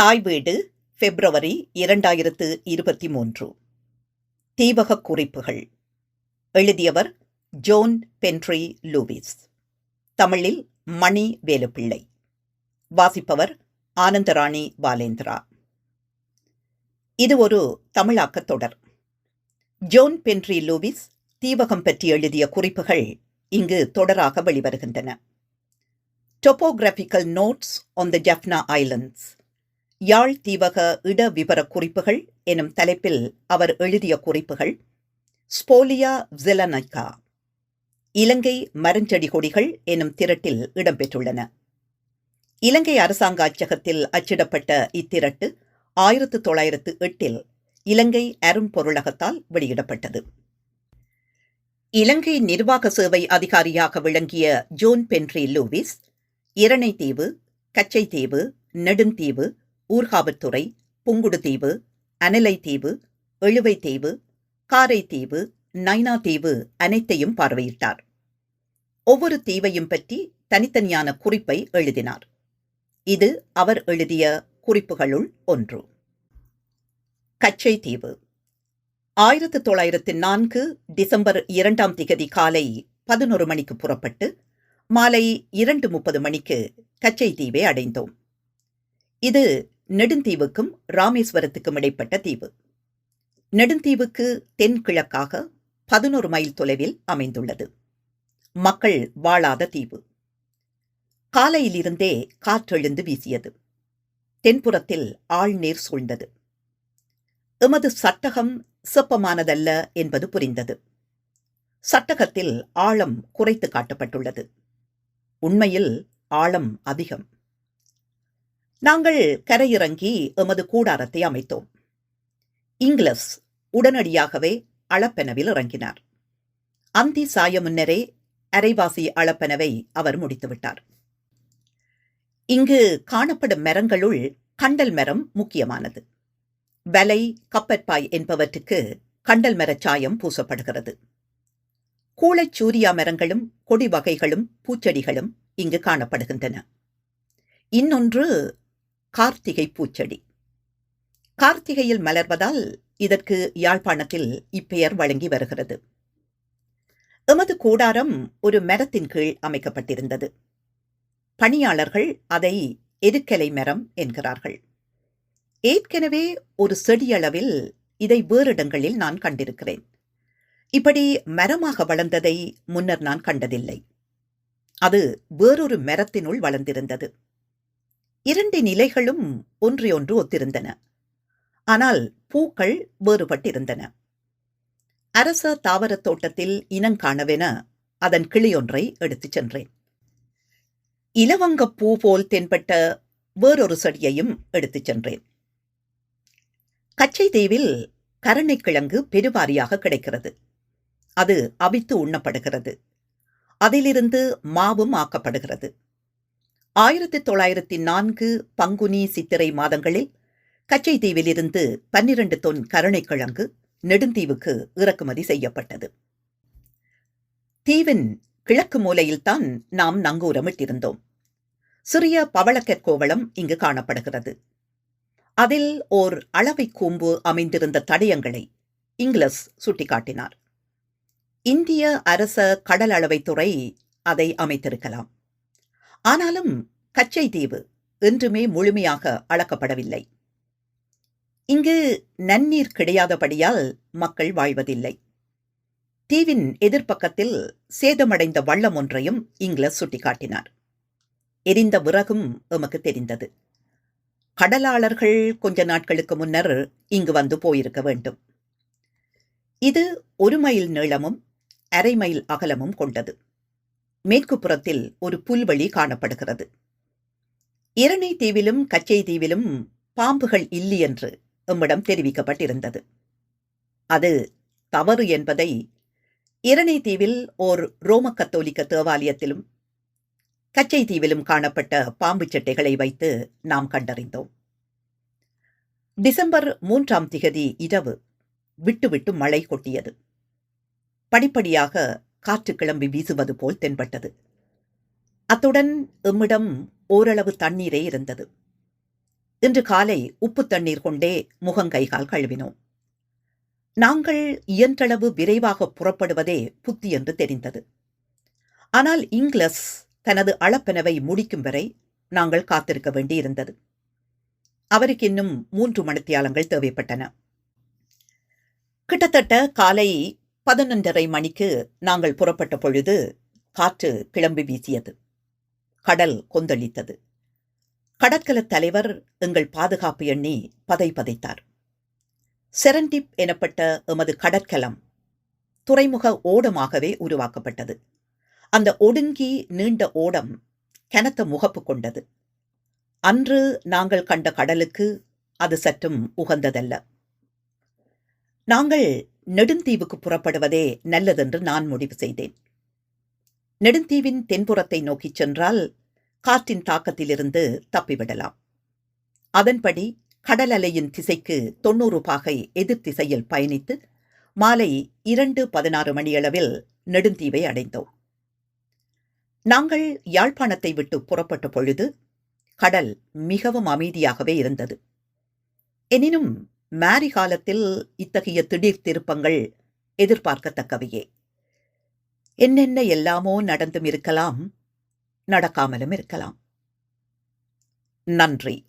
தாய் வீடு பிப்ரவரி இரண்டாயிரத்து இருபத்தி மூன்று. தீவக குறிப்புகள். எழுதியவர் ஜோன் பென்ட்ரி லூவிஸ். தமிழில் மணி வேலுப்பிள்ளை. வாசிப்பவர் ஆனந்தராணி பாலேந்திரா. இது ஒரு தமிழாக்கத் தொடர். ஜோன் பென்ட்ரி லூவிஸ் தீவகம் பற்றி எழுதிய குறிப்புகள் இங்கு தொடராக வெளிவருகின்றன. Topographical notes on the Jaffna islands Yazh தீவக இட விவரக் குறிப்புகள் எனும் தலைப்பில் அவர் எழுதிய குறிப்புகள். ஸ்போலியா ஜெலனைகா இலங்கை மரஞ்செடி கொடிகள் எனும் திரட்டில் இடம்பெற்றுள்ளன. இலங்கை அரசாங்க அச்சகத்தில் அச்சிடப்பட்ட இத்திரட்டு ஆயிரத்து தொள்ளாயிரத்து எட்டில் இலங்கை அரும்பொருளகத்தால் வெளியிடப்பட்டது. இலங்கை நிர்வாக சேவை அதிகாரியாக விளங்கிய John Penry Lewis Iranaitivu Kachchaitivu Neduntivu Urkavatturai Punkudutivu Analaitivu Eluvaitivu Karaitivu Nainativu அனைத்தையும் பார்வையிட்டார். ஒவ்வொரு தீவையும் பற்றி தனித்தனியான குறிப்பை எழுதினார். இது அவர் எழுதிய குறிப்புகளுள் ஒன்று. கச்சை தீவு ஆயிரத்து தொள்ளாயிரத்து நான்கு டிசம்பர் இரண்டாம் திகதி காலை பதினொரு மணிக்கு புறப்பட்டு மாலை இரண்டு முப்பது மணிக்கு கச்சை தீவை அடைந்தோம். இது நெடுந்தீவுக்கும் ராமேஸ்வரத்துக்கும் இடைப்பட்ட தீவு. நெடுந்தீவுக்கு தென்கிழக்காக பதினோரு மைல் தொலைவில் அமைந்துள்ளது. மக்கள் வாழாத தீவு. காலையிலிருந்தே காற்றெழுந்து வீசியது. தென்புறத்தில் ஆழ்நீர் சூழ்ந்தது. எமது சட்டகம் செப்பமானதல்ல என்பது புரிந்தது. சட்டகத்தில் ஆழம் குறைத்து காட்டப்பட்டுள்ளது. உண்மையில் ஆழம் அதிகம். நாங்கள் கரையிறங்கி எமது கூடாரத்தை அமைத்தோம். இங்கிலஸ் உடனடியாகவே அளப்பெனவில் இறங்கினார். அந்தி சாய முன்னரே அரைவாசி அளப்பெனவை அவர் முடித்துவிட்டார். இங்கு காணப்படும் மரங்களுள் கண்டல் மரம் முக்கியமானது. வலை கப்பற்பாய் என்பவற்றுக்கு கண்டல் மரச் சாயம் பூசப்படுகிறது. கூளைச் சூரியா மரங்களும் கொடி வகைகளும் பூச்செடிகளும் இங்கு காணப்படுகின்றன. இன்னொன்று கார்த்திகை பூச்செடி. கார்த்திகையில் மலர்வதால் இதற்கு யாழ்ப்பாணத்தில் இப்பெயர் வழங்கி வருகிறது. எமது கூடாரம் ஒரு மரத்தின் கீழ் அமைக்கப்பட்டிருந்தது. பணியாளர்கள் அதை எருக்கலை மரம் என்கிறார்கள். ஏற்கனவே ஒரு செடியளவில் இதை வேறிடங்களில் நான் கண்டிருக்கிறேன். இப்படி மரமாக வளர்ந்ததை முன்னர் நான் கண்டதில்லை. அது வேறொரு மரத்தினுள் வளர்ந்திருந்தது. இரண்டு நிலைகளும் ஒன்றையொன்று ஒத்திருந்தன. ஆனால் பூக்கள் வேறுபட்டிருந்தன. அரச தாவரத் தோட்டத்தில் இனங்காணவென அதன் கிளியொன்றை எடுத்துச் சென்றேன். இலவங்கப் பூ போல் தென்பட்ட வேறொரு செடியையும் எடுத்துச் சென்றேன். கச்சை தீவில் கரணைக்கிழங்கு பெருவாரியாக கிடைக்கிறது. அது அவித்து உண்ணப்படுகிறது. அதிலிருந்து மாவும் ஆக்கப்படுகிறது. ஆயிரத்தி தொள்ளாயிரத்தி நான்கு பங்குனி சித்திரை மாதங்களில் கச்சை தீவிலிருந்து பன்னிரண்டு தொன் கருணைக்கிழங்கு நெடுந்தீவுக்கு இறக்குமதி செய்யப்பட்டது. தீவின் கிழக்கு மூலையில்தான் நாம் நங்கூரமிட்டிருந்தோம். சிறிய பவளக்கற்கோவளம் இங்கு காணப்படுகிறது. அதில் ஓர் அளவை கூம்பு அமைந்திருந்த தடயங்களை இங்கிலஸ் சுட்டிக்காட்டினார். இந்திய அரச கடல் அளவைத்துறை அதை அமைத்திருக்கலாம். ஆனாலும் கச்சை தீவு என்றுமே முழுமையாக அளக்கப்படவில்லை. இங்கு நன்னீர் கிடையாதபடியால் மக்கள் வாழ்வதில்லை. தீவின் எதிர்ப்பக்கத்தில் சேதமடைந்த வள்ளம் ஒன்றையும் இங்கிலஸ் சுட்டிக்காட்டினார். எரிந்த விறகும் எமக்கு தெரிந்தது. கடலாளர்கள் கொஞ்ச நாட்களுக்கு முன்னர் இங்கு வந்து போயிருக்க வேண்டும். இது ஒரு மைல் நீளமும் அரை மைல் அகலமும் கொண்டது. மேற்குப்புறத்தில் ஒரு புல்வெளி காணப்படுகிறது. இரணை தீவிலும் கச்சை தீவிலும் பாம்புகள் இல்லை என்று எம்மிடம் தெரிவிக்கப்பட்டிருந்தது. அது தவறு என்பதை இரணை தீவில் ஓர் ரோம கத்தோலிக்க தேவாலயத்திலும் கச்சை தீவிலும் காணப்பட்ட பாம்பு சட்டைகளை வைத்து நாம் கண்டறிந்தோம். டிசம்பர் மூன்றாம் திகதி இரவு விட்டுவிட்டு மழை கொட்டியது. படிப்படியாக காற்று கிளம்பி வீசுவது போல் தென்பட்டது. அத்துடன் எம்மிடம் ஓரளவு தண்ணீரே இருந்தது. இன்று காலை உப்பு தண்ணீர் கொண்டே முகங்கைகால் கழுவினோம். நாங்கள் இயன்றளவு விரைவாக புறப்படுவதே புத்தி என்று தெரிந்தது. ஆனால் இங்கிலஸ் தனது அளப்பெனவை முடிக்கும் வரை நாங்கள் காத்திருக்க வேண்டியிருந்தது. அவருக்கு இன்னும் மூன்று மணித்தியாலங்கள் தேவைப்பட்டன. கிட்டத்தட்ட காலை பதினொன்றரை மணிக்கு நாங்கள் புறப்பட்ட பொழுது காற்று கிளம்பி வீசியது. கடல் கொந்தளித்தது. கடற்கலத் தலைவர் எங்கள் பாதுகாப்பு எண்ணி பதை பதைத்தார். செரண்டிப் எனப்பட்ட எமது கடற்கலம் துறைமுக ஓடமாகவே உருவாக்கப்பட்டது. அந்த ஒடுங்கி நீண்ட ஓடம் கனத்த முகப்பு கொண்டது. அன்று நாங்கள் கண்ட கடலுக்கு அது சற்றும் உகந்ததல்ல. நாங்கள் நெடுந்தீவுக்கு புறப்படுவதே நல்லதென்று நான் முடிவு செய்தேன். நெடுந்தீவின் தென்புறத்தை நோக்கிச் சென்றால் காற்றின் தாக்கத்திலிருந்து தப்பிவிடலாம். அதன்படி கடல் அலையின் திசைக்கு தொன்னூறு பாகை எதிர் திசையில் பயணித்து மாலை இரண்டு பதினாறு மணியளவில் நெடுந்தீவை அடைந்தோம். நாங்கள் யாழ்ப்பாணத்தை விட்டு புறப்பட்ட பொழுது கடல் மிகவும் அமைதியாகவே இருந்தது. எனினும் மாரி காலத்தில் இத்தகைய திடீர் திருப்பங்கள் எதிர்பார்க்கத்தக்கவையே. என்னென்ன எல்லாமோ நடந்தும் இருக்கலாம் நடக்காமலும் இருக்கலாம். நன்றி.